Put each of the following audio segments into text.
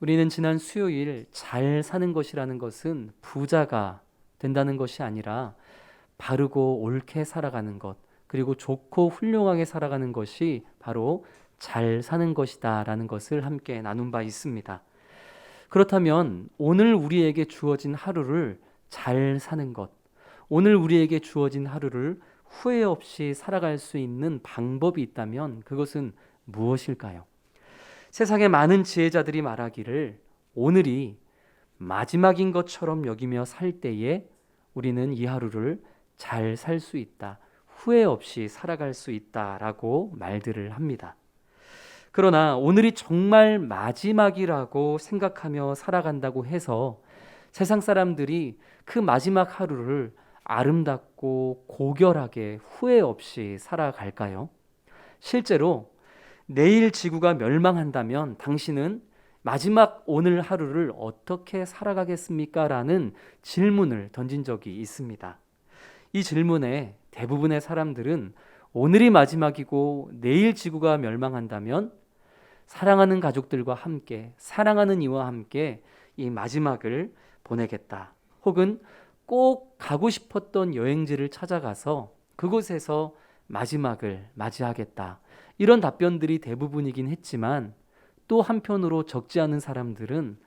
우리는 지난 수요일 잘 사는 것이라는 것은 부자가 된다는 것이 아니라 바르고 옳게 살아가는 것, 그리고 좋고 훌륭하게 살아가는 것이 바로 잘 사는 것이다 라는 것을 함께 나눈 바 있습니다. 그렇다면 오늘 우리에게 주어진 하루를 잘 사는 것, 오늘 우리에게 주어진 하루를 후회 없이 살아갈 수 있는 방법이 있다면 그것은 무엇일까요? 세상에 많은 지혜자들이 말하기를 오늘이 마지막인 것처럼 여기며 살 때에 우리는 이 하루를 잘 살 수 있다. 후회 없이 살아갈 수 있다라고 말들을 합니다. 그러나 오늘이 정말 마지막이라고 생각하며 살아간다고 해서 세상 사람들이 그 마지막 하루를 아름답고 고결하게 후회 없이 살아갈까요? 실제로 내일 지구가 멸망한다면 당신은 마지막 오늘 하루를 어떻게 살아가겠습니까? 라는 질문을 던진 적이 있습니다. 이 질문에 대부분의 사람들은 오늘이 마지막이고 내일 지구가 멸망한다면 사랑하는 가족들과 함께 사랑하는 이와 함께 이 마지막을 보내겠다. 혹은 꼭 가고 싶었던 여행지를 찾아가서 그곳에서 마지막을 맞이하겠다. 이런 답변들이 대부분이긴 했지만 또 한편으로 적지 않은 사람들은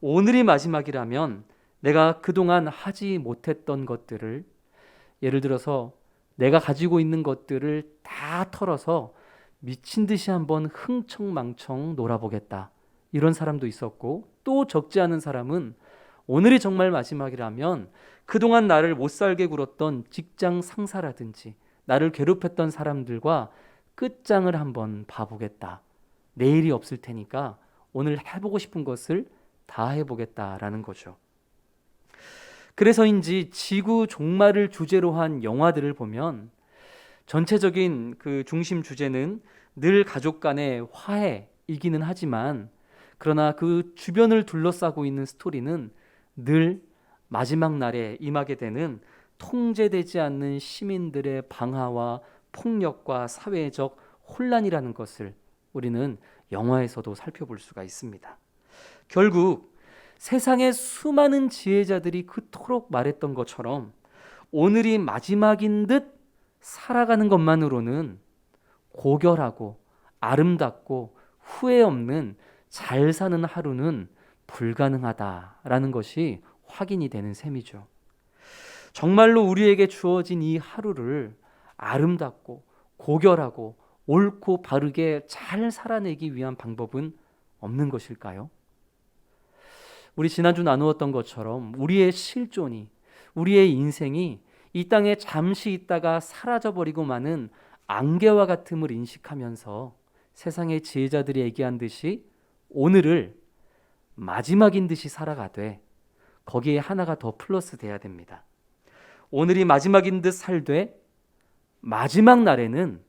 오늘이 마지막이라면 내가 그동안 하지 못했던 것들을 예를 들어서 내가 가지고 있는 것들을 다 털어서 미친 듯이 한번 흥청망청 놀아보겠다. 이런 사람도 있었고 또 적지 않은 사람은 오늘이 정말 마지막이라면 그동안 나를 못 살게 굴었던 직장 상사라든지 나를 괴롭혔던 사람들과 끝장을 한번 봐보겠다. 내일이 없을 테니까 오늘 해보고 싶은 것을 다 해보겠다라는 거죠. 그래서인지 지구 종말을 주제로 한 영화들을 보면 전체적인 그 중심 주제는 늘 가족 간의 화해이기는 하지만 그러나 그 주변을 둘러싸고 있는 스토리는 늘 마지막 날에 임하게 되는 통제되지 않는 시민들의 방화와 폭력과 사회적 혼란이라는 것을 우리는 영화에서도 살펴볼 수가 있습니다. 결국 세상의 수많은 지혜자들이 그토록 말했던 것처럼 오늘이 마지막인 듯 살아가는 것만으로는 고결하고 아름답고 후회 없는 잘 사는 하루는 불가능하다라는 것이 확인이 되는 셈이죠. 정말로 우리에게 주어진 이 하루를 아름답고 고결하고 옳고 바르게 잘 살아내기 위한 방법은 없는 것일까요? 우리 지난주 나누었던 것처럼 우리의 실존이 우리의 인생이 이 땅에 잠시 있다가 사라져 버리고 마는 안개와 같음을 인식하면서 세상의 지혜자들이 얘기한 듯이 오늘을 마지막인 듯이 살아가되 거기에 하나가 더 플러스 돼야 됩니다. 오늘이 마지막인 듯 살되 마지막 날에는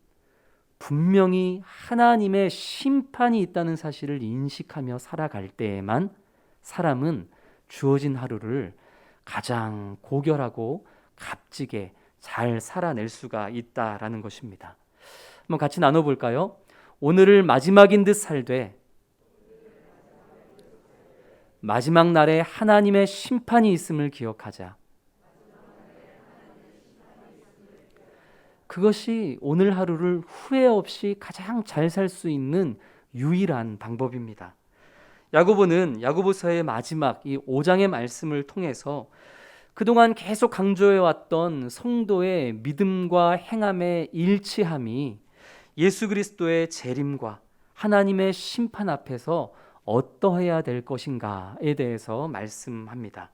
분명히 하나님의 심판이 있다는 사실을 인식하며 살아갈 때에만 사람은 주어진 하루를 가장 고결하고 값지게 잘 살아낼 수가 있다라는 것입니다. 한번 같이 나눠볼까요? 오늘을 마지막인 듯 살되 마지막 날에 하나님의 심판이 있음을 기억하자. 그것이 오늘 하루를 후회 없이 가장 잘 살 수 있는 유일한 방법입니다. 야고보는 야고보서의 마지막 이 5장의 말씀을 통해서 그동안 계속 강조해 왔던 성도의 믿음과 행함의 일치함이 예수 그리스도의 재림과 하나님의 심판 앞에서 어떠해야 될 것인가에 대해서 말씀합니다.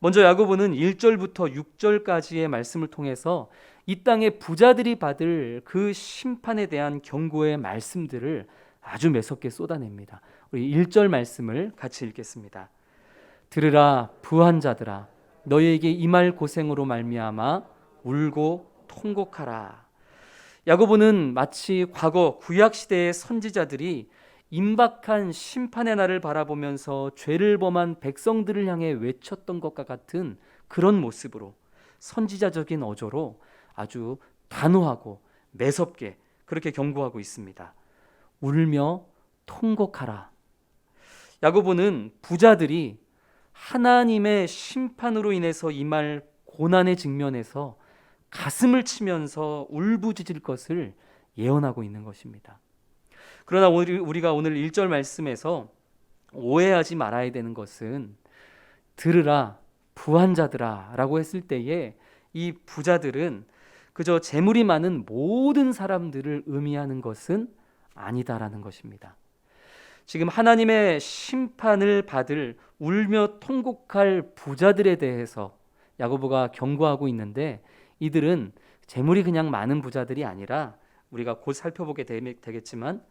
먼저 야고보는 1절부터 6절까지의 말씀을 통해서 이 땅의 부자들이 받을 그 심판에 대한 경고의 말씀들을 아주 매섭게 쏟아냅니다. 우리 1절 말씀을 같이 읽겠습니다. 들으라 부한 자들아 너희에게 임할 고생으로 말미암아 울고 통곡하라. 야고보는 마치 과거 구약 시대의 선지자들이 임박한 심판의 날을 바라보면서 죄를 범한 백성들을 향해 외쳤던 것과 같은 그런 모습으로 선지자적인 어조로 아주 단호하고 매섭게 그렇게 경고하고 있습니다. 울며 통곡하라. 야고보는 부자들이 하나님의 심판으로 인해서 임할 고난의 직면에서 가슴을 치면서 울부짖을 것을 예언하고 있는 것입니다. 그러나 우리가 오늘 1절 말씀에서 오해하지 말아야 되는 것은 들으라 부한 자들아라고 했을 때에 이 부자들은 그저 재물이 많은 모든 사람들을 의미하는 것은 아니다라는 것입니다. 지금 하나님의 심판을 받을 울며 통곡할 부자들에 대해서 야고보가 경고하고 있는데 이들은 재물이 그냥 많은 부자들이 아니라 우리가 곧 살펴보게 되겠지만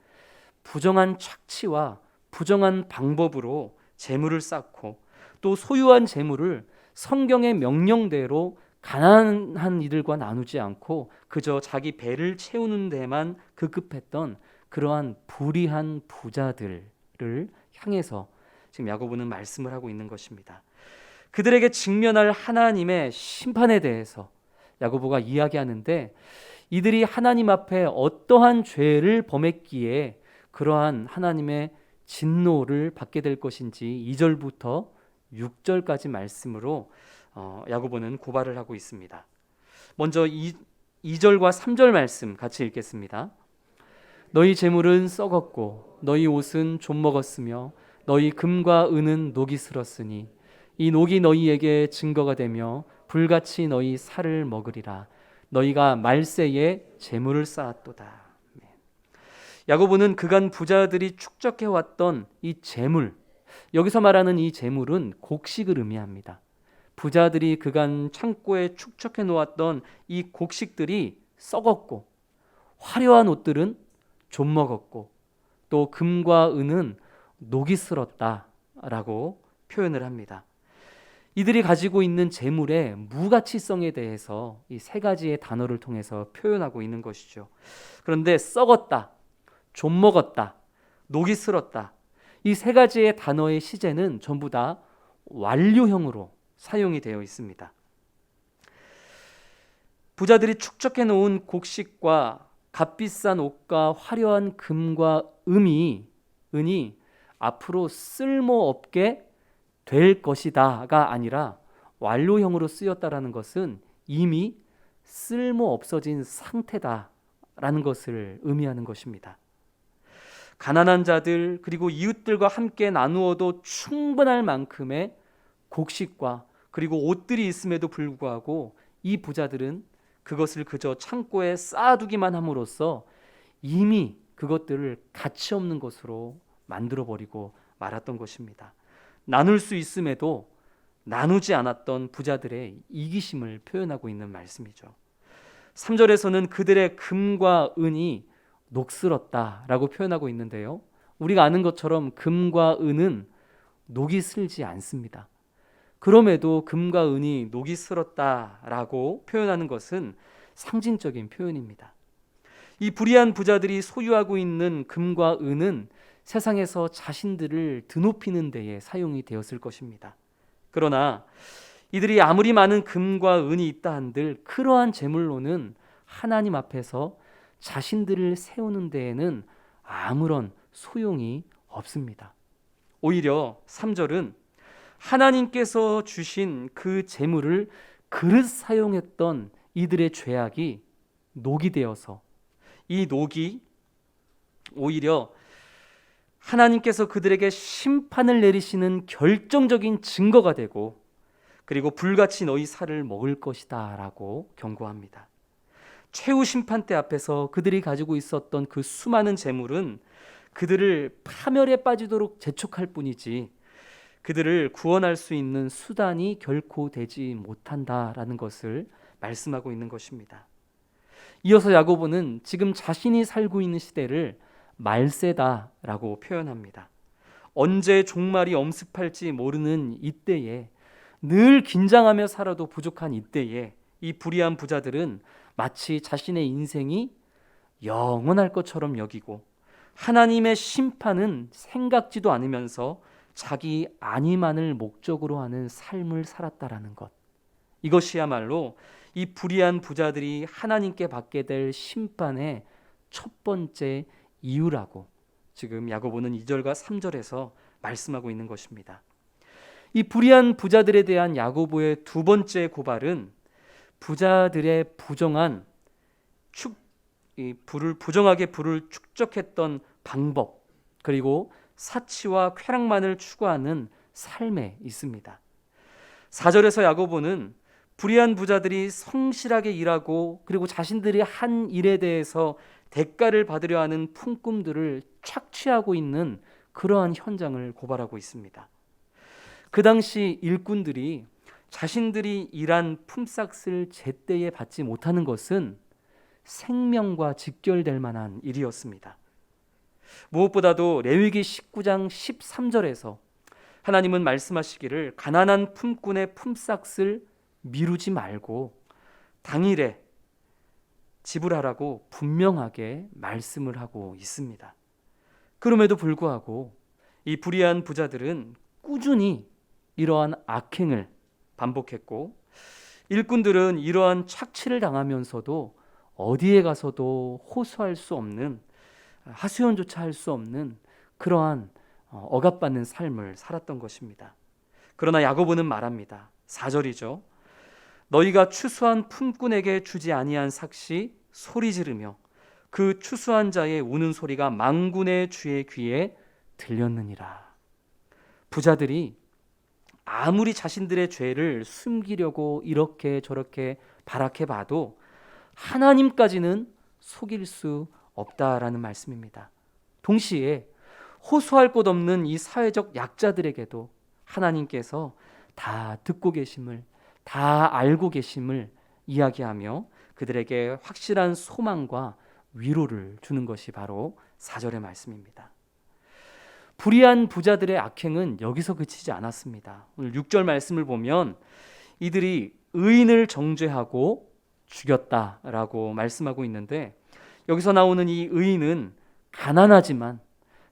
부정한 착취와 부정한 방법으로 재물을 쌓고 또 소유한 재물을 성경의 명령대로 가난한 이들과 나누지 않고 그저 자기 배를 채우는 데만 급급했던 그러한 불의한 부자들을 향해서 지금 야고보는 말씀을 하고 있는 것입니다. 그들에게 직면할 하나님의 심판에 대해서 야고보가 이야기하는데 이들이 하나님 앞에 어떠한 죄를 범했기에 그러한 하나님의 진노를 받게 될 것인지 2절부터 6절까지 말씀으로 어, 야고보는 고발을 하고 있습니다. 먼저 2, 2절과 3절 말씀 같이 읽겠습니다. 너희 재물은 썩었고 너희 옷은 좀 먹었으며 너희 금과 은은 녹이 슬었으니 이 녹이 너희에게 증거가 되며 불같이 너희 살을 먹으리라 너희가 말세에 재물을 쌓았도다. 야고보는 그간 부자들이 축적해 왔던 이 재물 여기서 말하는 이 재물은 곡식을 의미합니다. 부자들이 그간 창고에 축적해 놓았던 이 곡식들이 썩었고 화려한 옷들은 좀 먹었고 또 금과 은은 녹이 슬었다라고 표현을 합니다. 이들이 가지고 있는 재물의 무가치성에 대해서 이 세 가지의 단어를 통해서 표현하고 있는 것이죠. 그런데 썩었다, 좀 먹었다, 녹이 슬었다. 이 세 가지의 단어의 시제는 전부 다 완료형으로 사용이 되어 있습니다. 부자들이 축적해 놓은 곡식과 값비싼 옷과 화려한 금과 음이 은이 앞으로 쓸모없게 될 것이다가 아니라 완료형으로 쓰였다라는 것은 이미 쓸모 없어진 상태다라는 것을 의미하는 것입니다. 가난한 자들 그리고 이웃들과 함께 나누어도 충분할 만큼의 곡식과 그리고 옷들이 있음에도 불구하고 이 부자들은 그것을 그저 창고에 쌓아두기만 함으로써 이미 그것들을 가치 없는 것으로 만들어 버리고 말았던 것입니다. 나눌 수 있음에도 나누지 않았던 부자들의 이기심을 표현하고 있는 말씀이죠. 3절에서는 그들의 금과 은이 녹슬었다라고 표현하고 있는데요. 우리가 아는 것처럼 금과 은은 녹이 슬지 않습니다. 그럼에도 금과 은이 녹이 슬었다라고 표현하는 것은 상징적인 표현입니다. 이 불의한 부자들이 소유하고 있는 금과 은은 세상에서 자신들을 드높이는 데에 사용이 되었을 것입니다. 그러나 이들이 아무리 많은 금과 은이 있다 한들 그러한 재물로는 하나님 앞에서 자신들을 세우는 데에는 아무런 소용이 없습니다. 오히려 3절은 하나님께서 주신 그 재물을 그릇 사용했던 이들의 죄악이 녹이 되어서 이 녹이 오히려 하나님께서 그들에게 심판을 내리시는 결정적인 증거가 되고 그리고 불같이 너희 살을 먹을 것이다라고 경고합니다. 최후 심판대 앞에서 그들이 가지고 있었던 그 수많은 재물은 그들을 파멸에 빠지도록 재촉할 뿐이지 그들을 구원할 수 있는 수단이 결코 되지 못한다라는 것을 말씀하고 있는 것입니다. 이어서 야고보는 지금 자신이 살고 있는 시대를 말세다라고 표현합니다. 언제 종말이 엄습할지 모르는 이때에 늘 긴장하며 살아도 부족한 이때에 이 불의한 부자들은 마치 자신의 인생이 영원할 것처럼 여기고 하나님의 심판은 생각지도 않으면서 자기 안위만을 목적으로 하는 삶을 살았다라는 것. 이것이야말로 이 불의한 부자들이 하나님께 받게 될 심판의 첫 번째 이유라고 지금 야고보는 2절과 3절에서 말씀하고 있는 것입니다. 이 불의한 부자들에 대한 야고보의 두 번째 고발은 부자들의 부정한 축, 이 불을 부정하게 불을 축적했던 방법 그리고 사치와 쾌락만을 추구하는 삶에 있습니다. 4절에서 야고보는 불의한 부자들이 성실하게 일하고 그리고 자신들이 한 일에 대해서 대가를 받으려 하는 품꿈들을 착취하고 있는 그러한 현장을 고발하고 있습니다. 그 당시 일꾼들이 자신들이 일한 품삯을 제때에 받지 못하는 것은 생명과 직결될 만한 일이었습니다. 무엇보다도 레위기 19장 13절에서 하나님은 말씀하시기를 가난한 품꾼의 품삯을 미루지 말고 당일에 지불하라고 분명하게 말씀을 하고 있습니다. 그럼에도 불구하고 이 불의한 부자들은 꾸준히 이러한 악행을 반복했고 일꾼들은 이러한 착취를 당하면서도 어디에 가서도 호소할 수 없는 하수연조차 할 수 없는 그러한 어, 억압받는 삶을 살았던 것입니다. 그러나 야고보는 말합니다. 4절이죠. 너희가 추수한 품꾼에게 주지 아니한 삭시 소리 지르며 그 추수한 자의 우는 소리가 망군의 주의 귀에 들렸느니라. 부자들이 아무리 자신들의 죄를 숨기려고 이렇게 저렇게 발악해 봐도 하나님까지는 속일 수 없다라는 말씀입니다. 동시에 호소할 곳 없는 이 사회적 약자들에게도 하나님께서 다 듣고 계심을 다 알고 계심을 이야기하며 그들에게 확실한 소망과 위로를 주는 것이 바로 4절의 말씀입니다. 불의한 부자들의 악행은 여기서 그치지 않았습니다. 오늘 6절 말씀을 보면 이들이 의인을 정죄하고 죽였다라고 말씀하고 있는데 여기서 나오는 이 의인은 가난하지만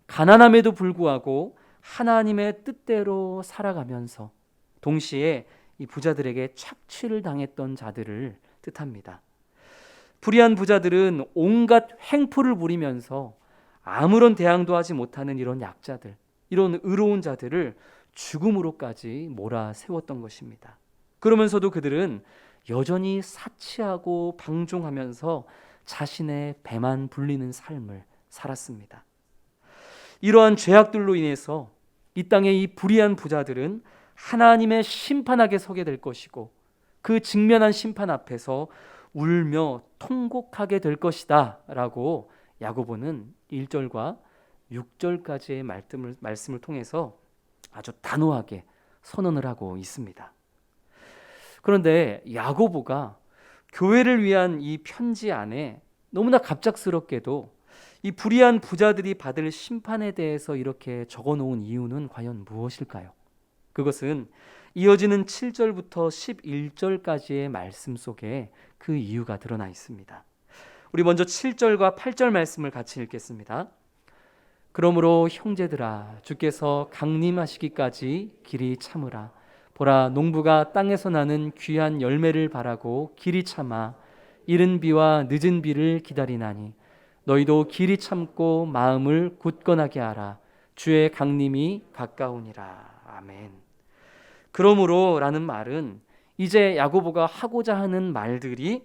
가난함에도 불구하고 하나님의 뜻대로 살아가면서 동시에 이 부자들에게 착취를 당했던 자들을 뜻합니다. 불의한 부자들은 온갖 횡포를 부리면서 아무런 대항도 하지 못하는 이런 약자들, 이런 의로운 자들을 죽음으로까지 몰아 세웠던 것입니다. 그러면서도 그들은 여전히 사치하고 방종하면서 자신의 배만 불리는 삶을 살았습니다. 이러한 죄악들로 인해서 이 땅의 이 불의한 부자들은 하나님의 심판하게 서게 될 것이고 그 직면한 심판 앞에서 울며 통곡하게 될 것이다 라고 야고보는 1절과 6절까지의 말씀을, 말씀을 통해서 아주 단호하게 선언을 하고 있습니다. 그런데 야고보가 교회를 위한 이 편지 안에 너무나 갑작스럽게도 이 불의한 부자들이 받을 심판에 대해서 이렇게 적어 놓은 이유는 과연 무엇일까요? 그것은 이어지는 7절부터 11절까지의 말씀 속에 그 이유가 드러나 있습니다. 우리 먼저 7절과 8절 말씀을 같이 읽겠습니다. 그러므로 형제들아 주께서 강림하시기까지 길이 참으라 보라 농부가 땅에서 나는 귀한 열매를 바라고 길이 참아 이른 비와 늦은 비를 기다리나니 너희도 길이 참고 마음을 굳건하게 하라 주의 강림이 가까우니라 아멘. 그러므로라는 말은 이제 야고보가 하고자 하는 말들이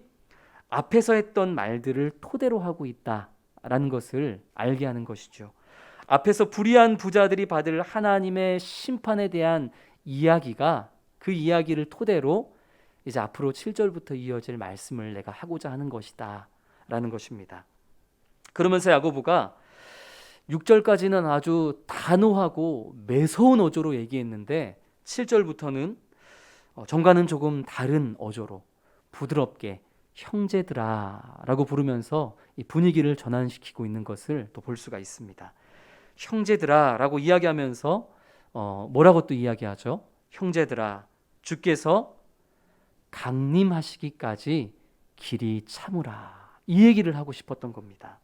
앞에서 했던 말들을 토대로 하고 있다라는 것을 알게 하는 것이죠. 앞에서 불의한 부자들이 받을 하나님의 심판에 대한 이야기가 그 이야기를 토대로 이제 앞으로 7절부터 이어질 말씀을 내가 하고자 하는 것이다 라는 것입니다. 그러면서 야고보가 6절까지는 아주 단호하고 매서운 어조로 얘기했는데 7절부터는 어, 정과는 조금 다른 어조로 부드럽게 형제들아라고 부르면서 이 분위기를 전환시키고 있는 것을 또 볼 수가 있습니다. 형제들아라고 이야기하면서 어, 뭐라고 또 이야기하죠? 형제들아 주께서 강림하시기까지 길이 참으라 이 얘기를 하고 싶었던 겁니다.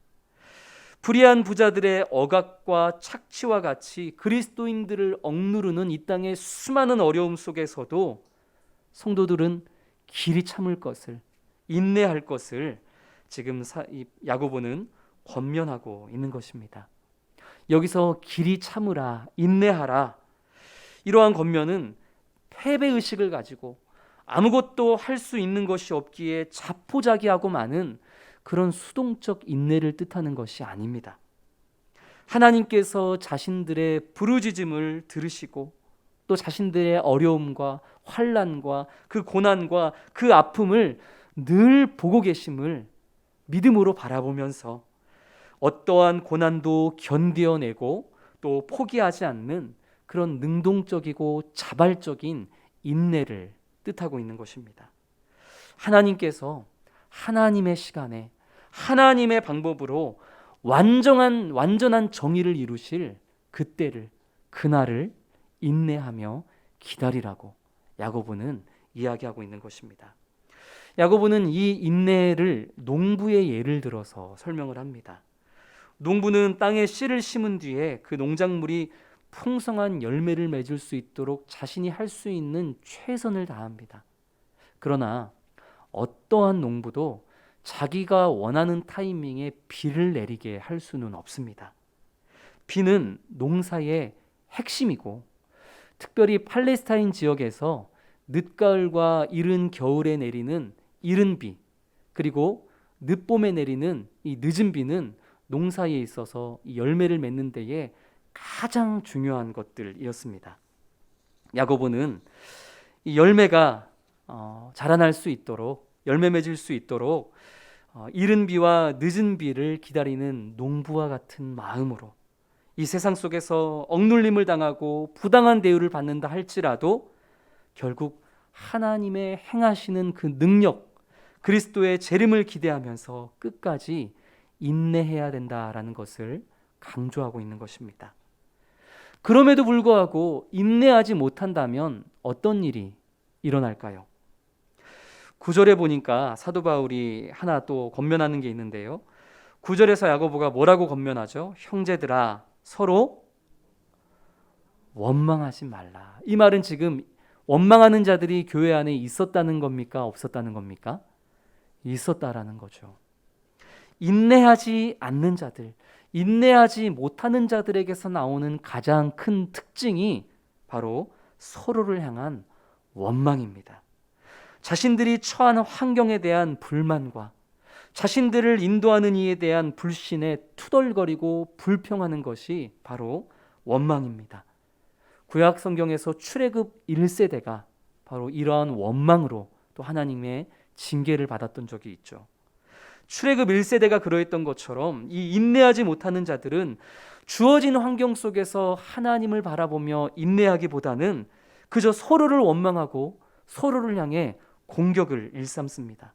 불의한 부자들의 억압과 착취와 같이 그리스도인들을 억누르는 이 땅의 수많은 어려움 속에서도 성도들은 길이 참을 것을 인내할 것을 지금 야고보는 권면하고 있는 것입니다. 여기서 길이 참으라, 인내하라. 이러한 겉면은 패배 의식을 가지고 아무것도 할 수 있는 것이 없기에 자포자기하고 많은 그런 수동적 인내를 뜻하는 것이 아닙니다. 하나님께서 자신들의 부르짖음을 들으시고 또 자신들의 어려움과 환란과 그 고난과 그 아픔을 늘 보고 계심을 믿음으로 바라보면서 어떠한 고난도 견디어내고 또 포기하지 않는 그런 능동적이고 자발적인 인내를 뜻하고 있는 것입니다. 하나님께서 하나님의 시간에 하나님의 방법으로 완전한 완전한 정의를 이루실 그때를 그날을 인내하며 기다리라고 야고보는 이야기하고 있는 것입니다. 야고보는 이 인내를 농부의 예를 들어서 설명을 합니다. 농부는 땅에 씨를 심은 뒤에 그 농작물이 풍성한 열매를 맺을 수 있도록 자신이 할 수 있는 최선을 다합니다. 그러나 어떠한 농부도 자기가 원하는 타이밍에 비를 내리게 할 수는 없습니다. 비는 농사의 핵심이고 특별히 팔레스타인 지역에서 늦가을과 이른 겨울에 내리는 이른 비 그리고 늦봄에 내리는 이 늦은 비는 농사에 있어서 열매를 맺는 데에 가장 중요한 것들이었습니다. 야고보는 이 열매가 어, 자라날 수 있도록 열매 맺을 수 있도록 어, 이른 비와 늦은 비를 기다리는 농부와 같은 마음으로 이 세상 속에서 억눌림을 당하고 부당한 대우를 받는다 할지라도 결국 하나님의 행하시는 그 능력, 그리스도의 재림을 기대하면서 끝까지 인내해야 된다라는 것을 강조하고 있는 것입니다. 그럼에도 불구하고 인내하지 못한다면 어떤 일이 일어날까요? 구절에 보니까 사도 바울이 하나 또 권면하는 게 있는데요. 구절에서 야고보가 뭐라고 권면하죠? 형제들아 서로 원망하지 말라. 이 말은 지금 원망하는 자들이 교회 안에 있었다는 겁니까? 없었다는 겁니까? 있었다라는 거죠. 인내하지 않는 자들, 인내하지 못하는 자들에게서 나오는 가장 큰 특징이 바로 서로를 향한 원망입니다. 자신들이 처한 환경에 대한 불만과 자신들을 인도하는 이에 대한 불신에 투덜거리고 불평하는 것이 바로 원망입니다. 구약 성경에서 출애굽 1세대가 바로 이러한 원망으로 또 하나님의 징계를 받았던 적이 있죠. 출애굽 1세대가 그러했던 것처럼 이 인내하지 못하는 자들은 주어진 환경 속에서 하나님을 바라보며 인내하기보다는 그저 서로를 원망하고 서로를 향해 공격을 일삼습니다.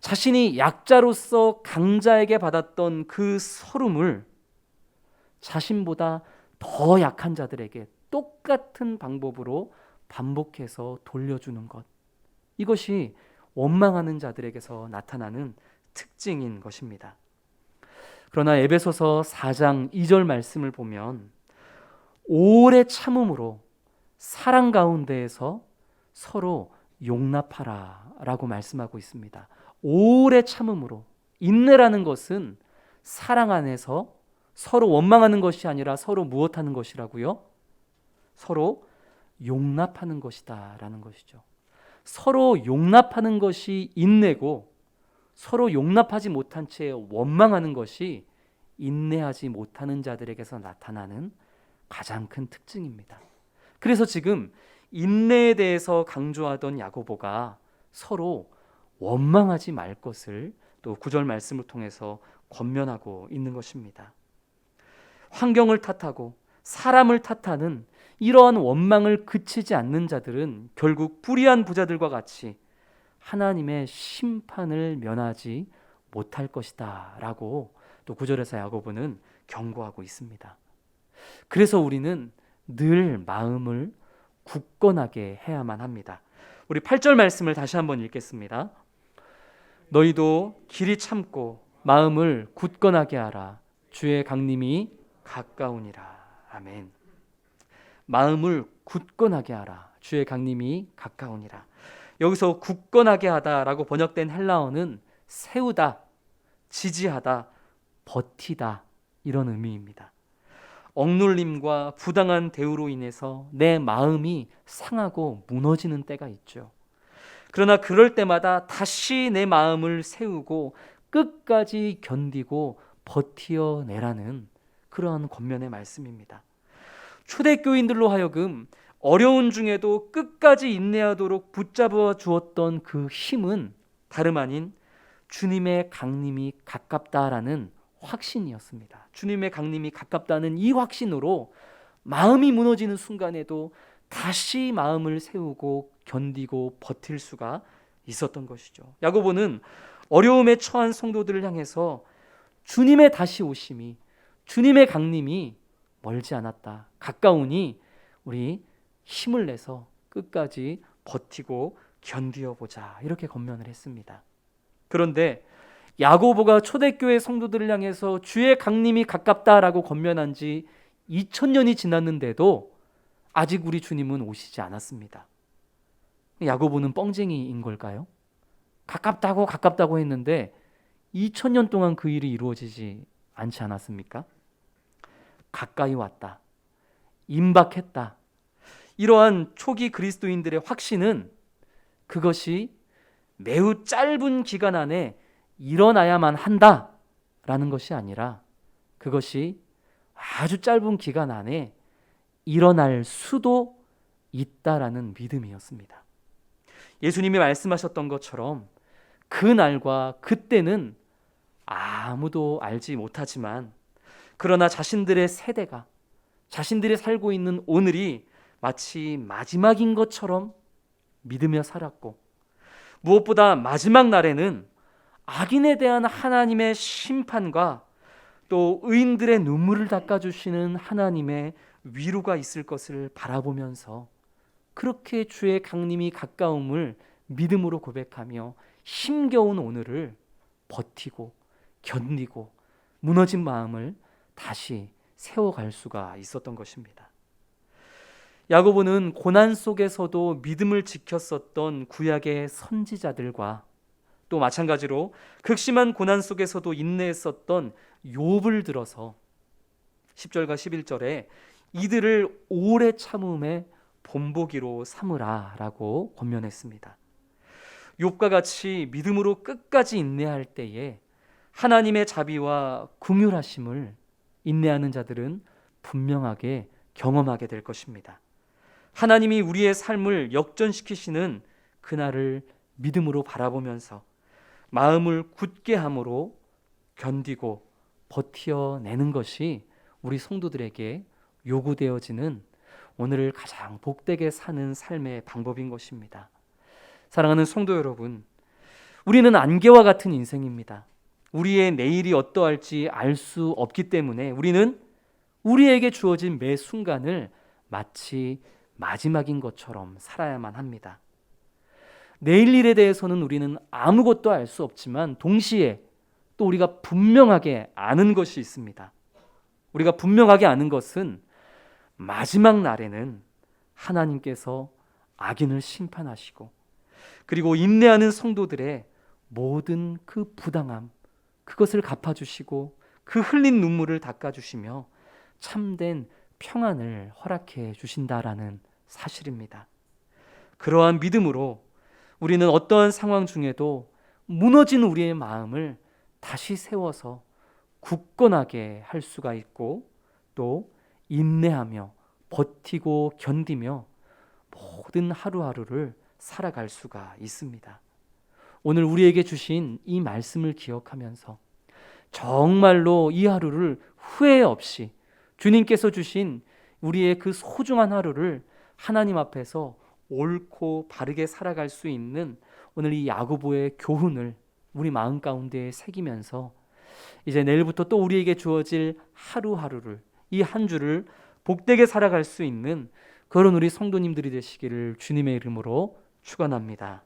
자신이 약자로서 강자에게 받았던 그 서름을 자신보다 더 약한 자들에게 똑같은 방법으로 반복해서 돌려주는 것. 이것이 원망하는 자들에게서 나타나는 특징인 것입니다. 그러나 에베소서 4장 2절 말씀을 보면 오래 참음으로 사랑 가운데에서 서로 용납하라라고 말씀하고 있습니다. 오래 참음으로 인내라는 것은 사랑 안에서 서로 원망하는 것이 아니라 서로 무엇하는 것이라고요? 서로 용납하는 것이다라는 것이죠. 서로 용납하는 것이 인내고 서로 용납하지 못한 채 원망하는 것이 인내하지 못하는 자들에게서 나타나는 가장 큰 특징입니다. 그래서 지금 인내에 대해서 강조하던 야고보가 서로 원망하지 말 것을 또 구절 말씀을 통해서 권면하고 있는 것입니다. 환경을 탓하고 사람을 탓하는 이러한 원망을 그치지 않는 자들은 결국 불의한 부자들과 같이 하나님의 심판을 면하지 못할 것이다 라고 또 구절에서 야고보는 경고하고 있습니다. 그래서 우리는 늘 마음을 굳건하게 해야만 합니다. 우리 8절 말씀을 다시 한번 읽겠습니다. 너희도 길이 참고 마음을 굳건하게 하라. 주의 강림이 가까우니라. 아멘. 마음을 굳건하게 하라. 주의 강림이 가까우니라. 여기서 굳건하게 하다라고 번역된 헬라어는 세우다, 지지하다, 버티다 이런 의미입니다. 억눌림과 부당한 대우로 인해서 내 마음이 상하고 무너지는 때가 있죠. 그러나 그럴 때마다 다시 내 마음을 세우고 끝까지 견디고 버티어내라는 그러한 권면의 말씀입니다. 초대교인들로 하여금 어려운 중에도 끝까지 인내하도록 붙잡아 주었던 그 힘은 다름 아닌 주님의 강림이 가깝다라는 확신이었습니다. 주님의 강림이 가깝다는 이 확신으로 마음이 무너지는 순간에도 다시 마음을 세우고 견디고 버틸 수가 있었던 것이죠. 야고보는 어려움에 처한 성도들을 향해서 주님의 다시 오심이 주님의 강림이 멀지 않았다. 가까우니 우리 힘을 내서 끝까지 버티고 견디어 보자. 이렇게 권면을 했습니다. 그런데 야고보가 초대교회 성도들을 향해서 주의 강림이 가깝다라고 권면한 지 2000년이 지났는데도 아직 우리 주님은 오시지 않았습니다. 야고보는 뻥쟁이인 걸까요? 가깝다고 가깝다고 했는데 2000년 동안 그 일이 이루어지지 않지 않았습니까? 가까이 왔다. 임박했다. 이러한 초기 그리스도인들의 확신은 그것이 매우 짧은 기간 안에 일어나야만 한다라는 것이 아니라 그것이 아주 짧은 기간 안에 일어날 수도 있다라는 믿음이었습니다. 예수님이 말씀하셨던 것처럼 그 날과 그때는 아무도 알지 못하지만 그러나 자신들의 세대가 자신들이 살고 있는 오늘이 마치 마지막인 것처럼 믿으며 살았고 무엇보다 마지막 날에는 악인에 대한 하나님의 심판과 또 의인들의 눈물을 닦아주시는 하나님의 위로가 있을 것을 바라보면서 그렇게 주의 강림이 가까움을 믿음으로 고백하며 힘겨운 오늘을 버티고 견디고 무너진 마음을 다시 세워갈 수가 있었던 것입니다. 야고보는 고난 속에서도 믿음을 지켰었던 구약의 선지자들과 또 마찬가지로 극심한 고난 속에서도 인내했었던 욥을 들어서 10절과 11절에 이들을 오래 참음에 본보기로 삼으라라고 권면했습니다. 욥과 같이 믿음으로 끝까지 인내할 때에 하나님의 자비와 궁휼하심을 인내하는 자들은 분명하게 경험하게 될 것입니다. 하나님이 우리의 삶을 역전시키시는 그날을 믿음으로 바라보면서 마음을 굳게 함으로 견디고 버티어내는 것이 우리 성도들에게 요구되어지는 오늘을 가장 복되게 사는 삶의 방법인 것입니다. 사랑하는 성도 여러분, 우리는 안개와 같은 인생입니다. 우리의 내일이 어떠할지 알 수 없기 때문에 우리는 우리에게 주어진 매 순간을 마치 마지막인 것처럼 살아야만 합니다. 내일 일에 대해서는 우리는 아무것도 알 수 없지만 동시에 또 우리가 분명하게 아는 것이 있습니다. 우리가 분명하게 아는 것은 마지막 날에는 하나님께서 악인을 심판하시고 그리고 인내하는 성도들의 모든 그 부당함 그것을 갚아주시고 그 흘린 눈물을 닦아주시며 참된 평안을 허락해 주신다라는 사실입니다. 그러한 믿음으로 우리는 어떠한 상황 중에도 무너진 우리의 마음을 다시 세워서 굳건하게 할 수가 있고 또 인내하며 버티고 견디며 모든 하루하루를 살아갈 수가 있습니다. 오늘 우리에게 주신 이 말씀을 기억하면서 정말로 이 하루를 후회 없이 주님께서 주신 우리의 그 소중한 하루를 하나님 앞에서 옳고 바르게 살아갈 수 있는 오늘 이 야고보의 교훈을 우리 마음 가운데 새기면서 이제 내일부터 또 우리에게 주어질 하루하루를 이 한 주를 복되게 살아갈 수 있는 그런 우리 성도님들이 되시기를 주님의 이름으로 축원합니다.